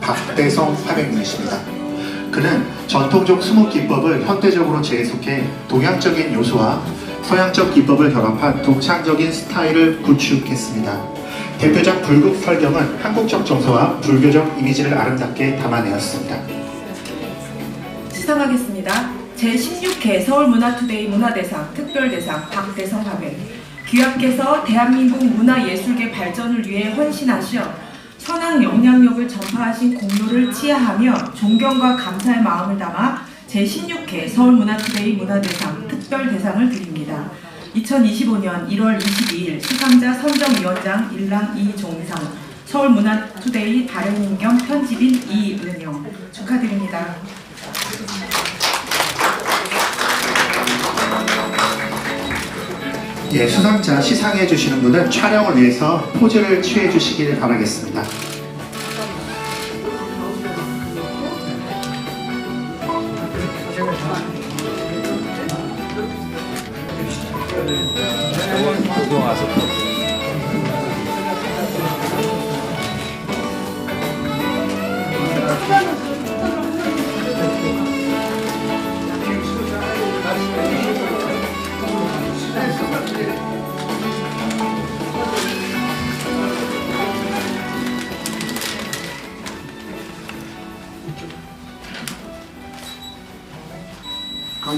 박대성 화백님이십니다. 그는 전통적 수목 기법을 현대적으로 재해석해 동양적인 요소와 서양적 기법을 결합한 독창적인 스타일을 구축했습니다. 대표작 불국 설경은 한국적 정서와 불교적 이미지를 아름답게 담아내었습니다. 시상하겠습니다. 제16회 서울문화투데이 문화대상 특별대상 박대성 화백 귀하께서 대한민국 문화예술계 발전을 위해 헌신하시어 선한 영향력을 전파하신 공로를 치하하며 존경과 감사의 마음을 담아 제16회 서울문화투데이 문화대상 특별대상을 드립니다. 2025년 1월 22일 수상자 선정위원장 일랑 이종상 서울문화투데이 발행인 겸 편집인 이은영 축하드립니다. 예, 수상자 시상해 주시는 분은 촬영을 위해서 포즈를 취해 주시길 바라겠습니다.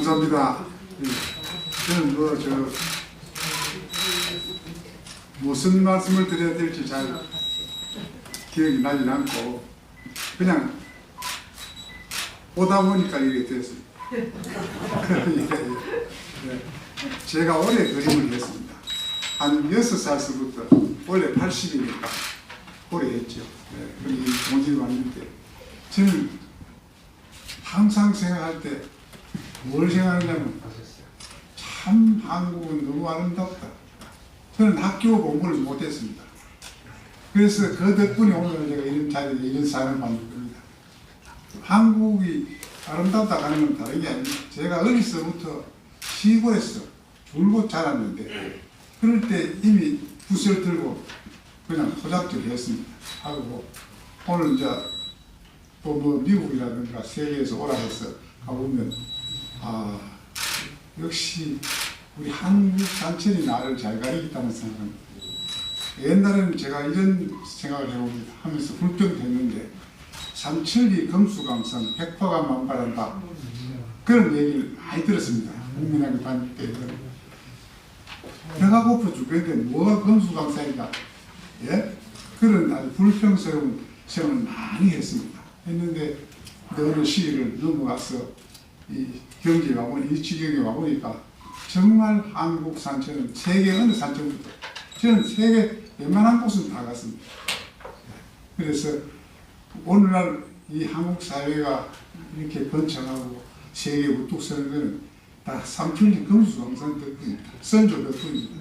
감사합니다. 예, 저는 뭐, 저, 무슨 말씀을 드려야 될지 잘 기억이 나진 않고, 그냥 오다 보니까 이렇게 됐습니다. 예, 예. 제가 올해 그림을 했습니다. 한 여섯 살서부터 원래 80이니까 오래 했죠. 예, 그리고 만들 때. 저는 항상 생각할 때 뭘 생각하냐면 참 한국은 너무 아름답다. 저는 학교 공부를 못했습니다. 그래서 그 덕분에 오늘 제가 이런 자리에 이런 상을 받는 겁니다. 한국이 아름답다 하는 건 다른 게 아닙니다. 제가 어릴 때부터 시골에서 줄곧 자랐는데 그럴 때 이미 붓을 들고 그냥 토작질 했습니다. 하고 오늘 이제 또 뭐 미국이라든가 세계에서 오라 해서 가보면 아 역시 우리 한국 산천이 나를 잘 가리겠다는 생각은 옛날에는 제가 이런 생각을 해봅니다. 하면서 불평했는데 삼천리 금수강산 백화가 만발한다 그런 얘기를 많이 들었습니다. 국민학교 다닐 때 배가 고파 죽겠는데 뭐가 금수강산이다 예? 그런 아주 불평스러운 생각을 많이 했습니다. 했는데 어느 시기를 넘어가서 이 경지에 와보니 이 지경에 와보니까 정말 한국 산천은 세계 어느 산천부터 저는 세계 웬만한 곳은 다 갔습니다. 그래서 오늘날 이 한국 사회가 이렇게 번창하고 세계에 우뚝 서는 것은 다 삼천리 금수강산 덕분입니다. 선조 덕분입니다.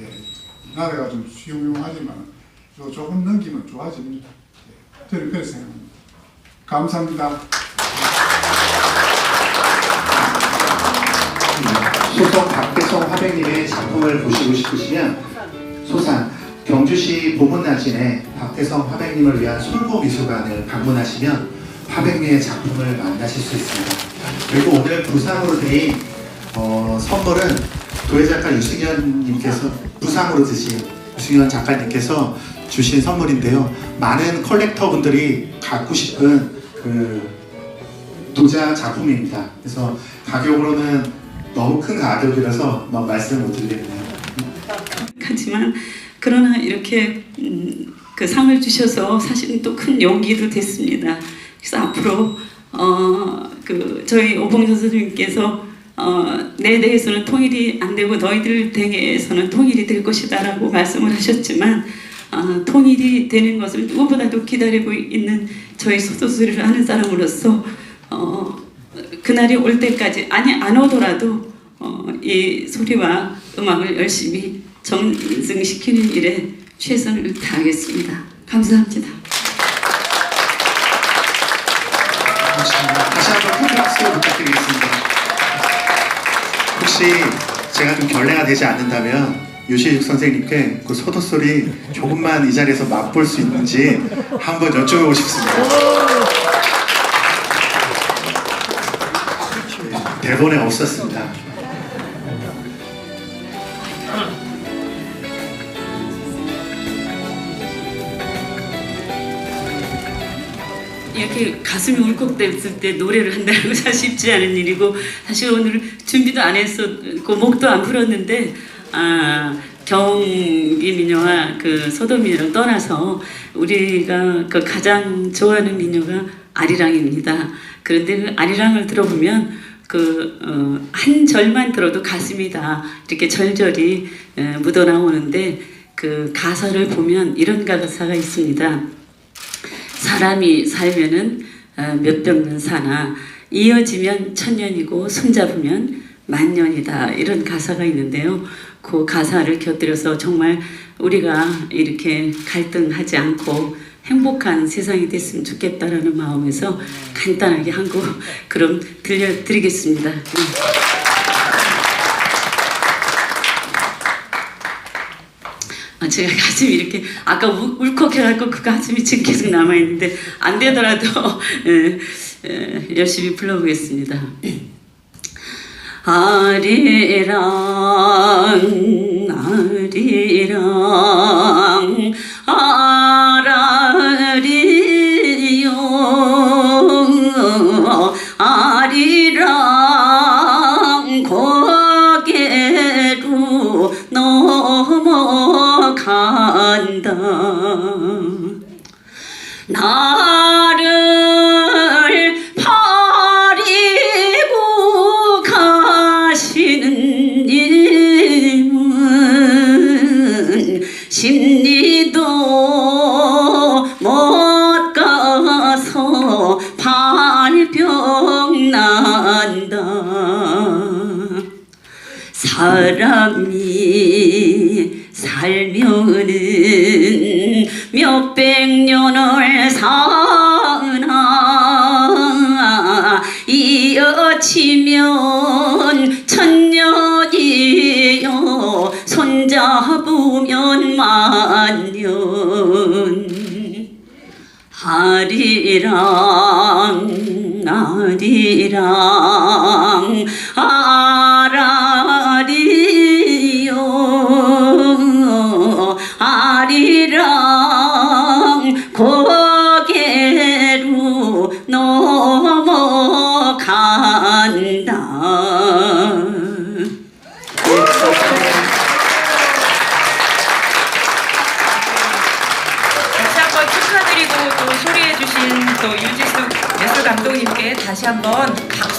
예, 나라가 좀 수용용하지만 또 조금 넘기면 좋아집니다. 예, 저는 그렇게 생각합니다. 감사합니다. 소속 박대성 화백님의 작품을 보시고 싶으시면 소산 경주시 보문나진의 박대성 화백님을 위한 송고미술관을 방문하시면 화백님의 작품을 만나실 수 있습니다. 그리고 오늘 부상으로 드린 어, 선물은 도예 작가 유승현님께서 부상으로 드신 유승현 작가님께서 주신 선물인데요. 많은 컬렉터분들이 갖고 싶은 그 도자 작품입니다. 그래서 가격으로는 너무 큰 가격이라서 막 말씀을 못 드리겠네요. 하지만 그러나 이렇게 음, 그 상을 주셔서 사실은 또 큰 용기도 됐습니다. 그래서 앞으로 어, 그 저희 오봉선 선생님께서 어, 내 대해서는 통일이 안 되고 너희들 댁에서는 통일이 될 것이다라고 말씀을 하셨지만 어, 통일이 되는 것을 누구보다도 기다리고 있는 저희 소도수를 하는 사람으로서 어, 그날이 올 때까지 아니 안 오더라도 어, 이 소리와 음악을 열심히 정승시키는 일에 최선을 다하겠습니다. 감사합니다. 다시 한번 큰 박수 부탁드리겠습니다. 혹시 제가 좀 결례가 되지 않는다면 유시육 선생님께 그 소도 소리 조금만 이 자리에서 맛볼 수 있는지 한번 여쭤보고 싶습니다. 대본에 없었습니다. 이렇게 가슴이 울컥됐을 때 노래를 한다는 건 사실 쉽지 않은 일이고 사실 오늘 준비도 안 했었고 목도 안 풀었는데 아 경기 민요와 그 소도 민요를 떠나서 우리가 그 가장 좋아하는 민요가 아리랑입니다. 그런데 그 아리랑을 들어보면 그한 절만 들어도 가슴이 다 이렇게 절절히 에, 묻어 나오는데 그 가사를 보면 이런 가사가 있습니다. 사람이 살면은 어, 몇백 년 사나 이어지면 천년이고 손잡으면 만년이다 이런 가사가 있는데요. 그 가사를 곁들여서 정말 우리가 이렇게 갈등하지 않고 행복한 세상이 됐으면 좋겠다라는 마음에서 간단하게 한 곡 그럼 들려드리겠습니다. 네. 아, 제가 가슴이 이렇게 아까 울- 울컥해갖고 그 가슴이 지금 계속 남아있는데 안 되더라도 예, 예, 열심히 불러보겠습니다. 아리랑 아리랑 나 백 년을 사나 이어치면 천년이요. 손잡으면 만년. 아리랑 아리랑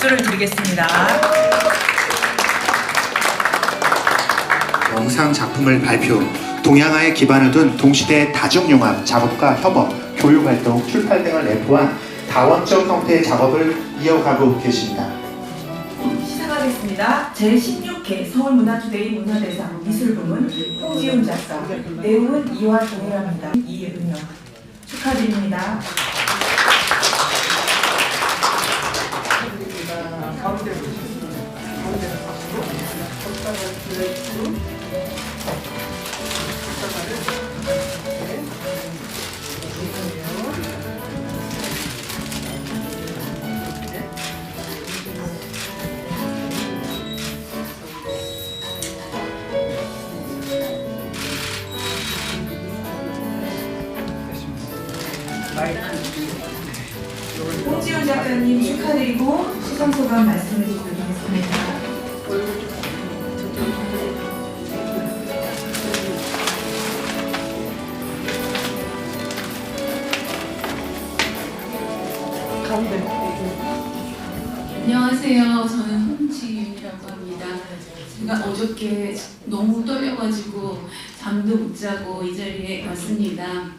박수를 드리겠습니다. 영상 작품을 발표, 동양화에 기반을 둔 동시대 다중융합, 작업과 협업, 교육활동, 출판 등을 내포한 다원적 형태의 작업을 이어가고 계십니다. 시작하겠습니다. 제16회 서울문화투데이 문화대상 미술부문 홍지훈 작가, 내용은 이와 동일합니다. 이은영 축하드립니다. 홍지훈 작가님 축하드리고 수상 소감 말씀 안녕하세요. 저는 홍지윤이라고 합니다. 제가 어저께 너무 떨려가지고 잠도 못 자고 이 자리에 왔습니다.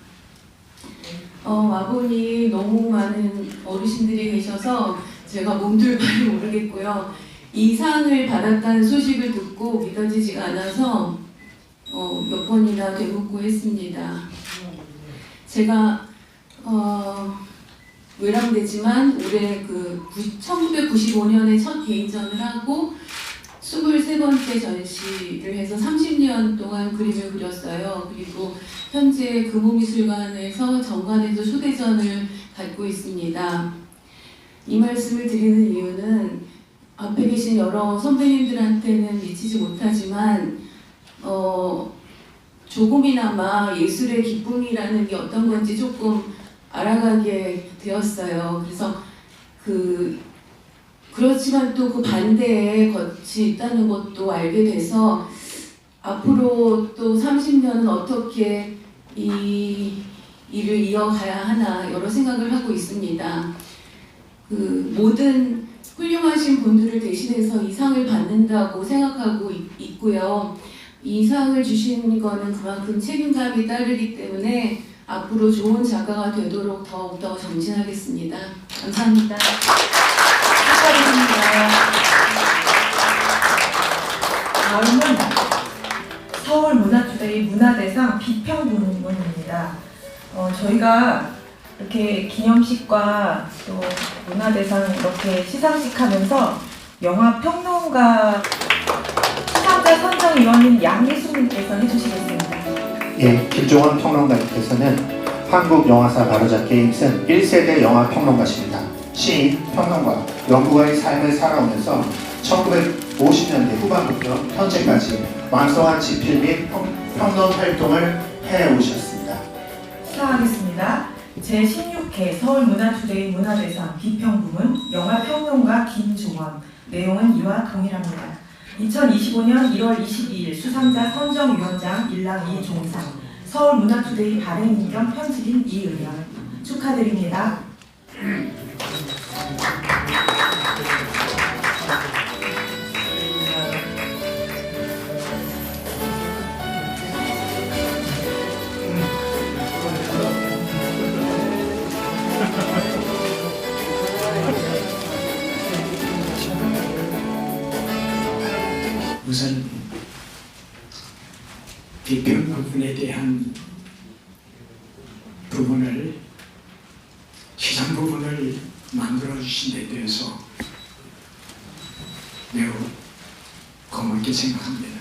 어, 와보니 너무 많은 어르신들이 계셔서 제가 몸둘 바를 모르겠고요. 이 상을 받았다는 소식을 듣고 믿어지지가 않아서 어, 몇 번이나 되묻고 했습니다. 제가 어, 외람되지만 올해 그 1995년에 첫 개인전을 하고 23번째 전시를 해서 30년 동안 그림을 그렸어요. 그리고 현재 금호미술관에서 정관에서 초대전을 갖고 있습니다. 이 말씀을 드리는 이유는 앞에 계신 여러 선배님들한테는 미치지 못하지만 어, 조금이나마 예술의 기쁨이라는 게 어떤 건지 조금 알아가게 되었어요. 그래서 그 그렇지만 또 그 반대에 것이 있다는 것도 알게 돼서 앞으로 또 30년은 어떻게 이 일을 이어가야 하나 여러 생각을 하고 있습니다. 그 모든 훌륭하신 분들을 대신해서 이 상을 받는다고 생각하고 있, 있고요. 이 상을 주신 거는 그만큼 책임감이 따르기 때문에 앞으로 좋은 작가가 되도록 더욱더 정진하겠습니다. 감사합니다. 다음은 서울문화투데이 문화대상 비평 부문입니다. 어, 저희가 이렇게 기념식과 또 문화대상 이렇게 시상식 하면서 영화 평론가 수상자 선정위원인 양희숙님께서 해주시겠습니다. 예, 김종원 평론가님께서는 한국 영화사 바로잡기에 힘쓴 1세대 영화 평론가십니다. 시인, 평론가, 연구가의 삶을 살아오면서 1950년대 후반부터 현재까지 완성한 집필 및 평, 평론 활동을 해오셨습니다. 수상하겠습니다. 제16회 서울문화투데이 문화대상 비평 부문 영화평론가 김종원 내용은 이와 동일합니다. 2025년 1월 22일 수상자 선정위원장 일랑 이종상 서울문화투데이 발행인 겸 편집인 이의연 축하드립니다. 우선 비평 부분에 대한 부분을 시장 부분을 만들어 주신 데 대해서 매우 고맙게 생각합니다.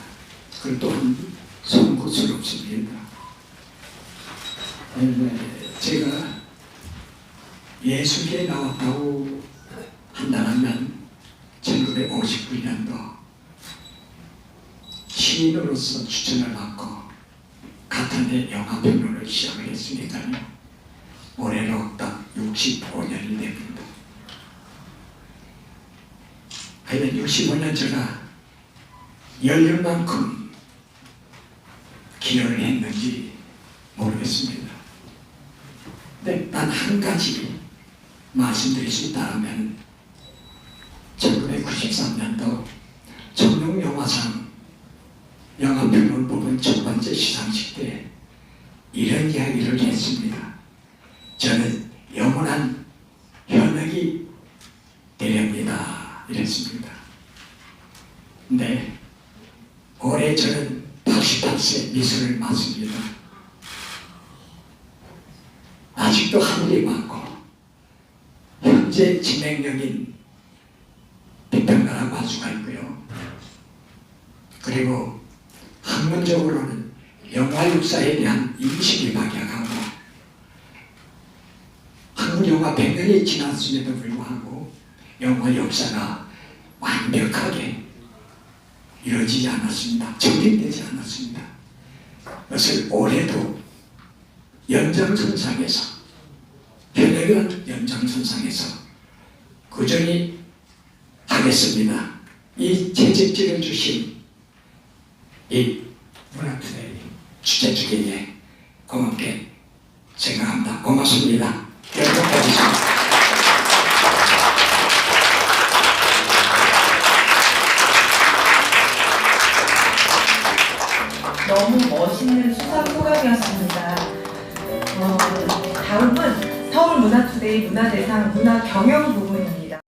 그리고 또한 송구스럽습니다. 에, 제가 예술계에 나왔다고 한다면 1959년도 시인으로서 추천을 받고 같은 데 영화평론을 시작을 했으니까요. 올해로 딱 65년이 됩니다. 하여간 65년 제가 열렬만큼 기여를 했는지 모르겠습니다. 근데 단 한 가지 말씀드릴 수 있다면 1993년도 청룡영화상 영화평론 부분 첫 번째 시상식 때 이런 이야기를 했습니다. 저는 영원한 현역이 되렵니다. 이랬습니다. 네, 올해 저는 88세 미술을 맞습니다. 아직도 할 일이 많고 현재 진행형인 비평가라고 할 수가 있고요. 그리고 학문적으로는 영화 역사에 대한 인식이 박약하고 한국 영화 100년이 지났음에도 불구하고 영화 역사가 완벽하게 이루어지지 않았습니다. 정립되지 않았습니다. 그것을 올해도 연장선상에서 현역연 연장선상에서 꾸준히 하겠습니다. 이 채찍질을 주신 이 문화투데이 주최측에게 고맙게 생각합니다. 고맙습니다. 고맙습니다. 너무 멋있는 수상 소감이었습니다. 어, 다음은 서울문화투데이 문화대상 문화경영 부문입니다.